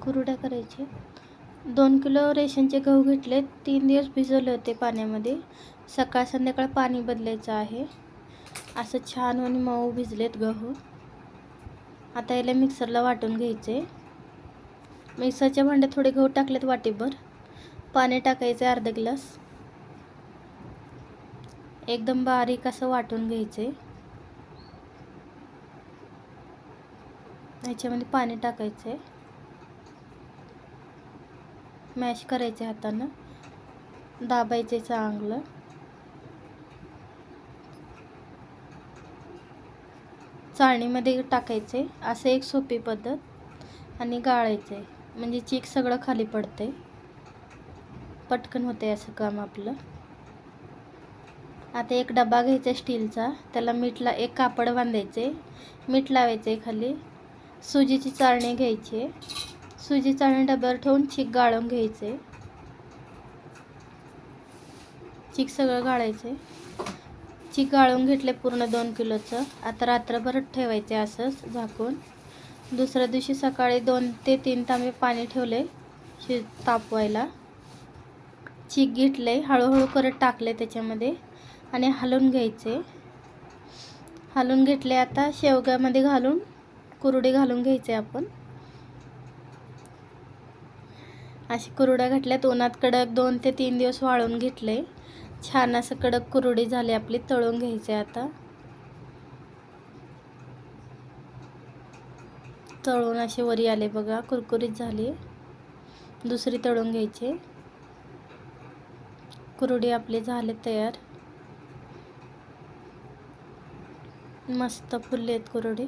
कुरड्या करायचे. दोन किलो रेशनचे गहू घेतले. तीन दिवस भिजवले होते पाण्यामध्ये. सकाळ संध्याकाळ पाणी बदलायचं आहे. असं छान आणि मऊ भिजलेत गहू. आता याला मिक्सरला वाटून घ्यायचे. मिक्सरच्या भांड्यात थोडे गहू टाकलेत वाटीभर. पाणी टाकायचे अर्धा ग्लास. एकदम बारीक असं वाटून घ्यायचे. ह्याच्यामध्ये पाणी टाकायचे. मॅश करायचे हातानं. दाबायचे चांगलं. चाळणीमध्ये टाकायचे. असं एक सोपी पद्धत. आणि गाळायचे. म्हणजे चीक सगळं खाली पडते. पटकन होते असं काम आपलं. आता एक डबा घ्यायचा स्टीलचा. त्याला मीठला एक कापड बांधायचे. मीठ लावायचे खाली. सुजीची चाळणी घ्यायची. सुजी आणि डब्यावर ठेवून चीक गाळून घ्यायचे. चीक सगळं गाळायचे. चीक गाळून घेतले पूर्ण दोन किलोचं. आता रात्रभर ठेवायचे असंच झाकून. दुसऱ्या दिवशी सकाळी दोन ते तीन तांबे पाणी ठेवले शि तापवायला. चीक घेतले हळूहळू करत टाकले त्याच्यामध्ये आणि हलवून घ्यायचे. हलवून घेतले आता शेवग्यामध्ये घालून कुरडी घालून घ्यायचे आपण. अशी कुरड्या घातल्यात उन्हात कडक दोन ते तीन दिवस वाळून घेतले. छान असं कडक कुरडी झाली आपली. तळून घ्यायचे आता. तळून असे वरी आले बघा. कुरकुरीत झाली. दुसरी तळून घ्यायची. कुरडी आपले झाले तयार. मस्त फुलले आहेत कुरडी.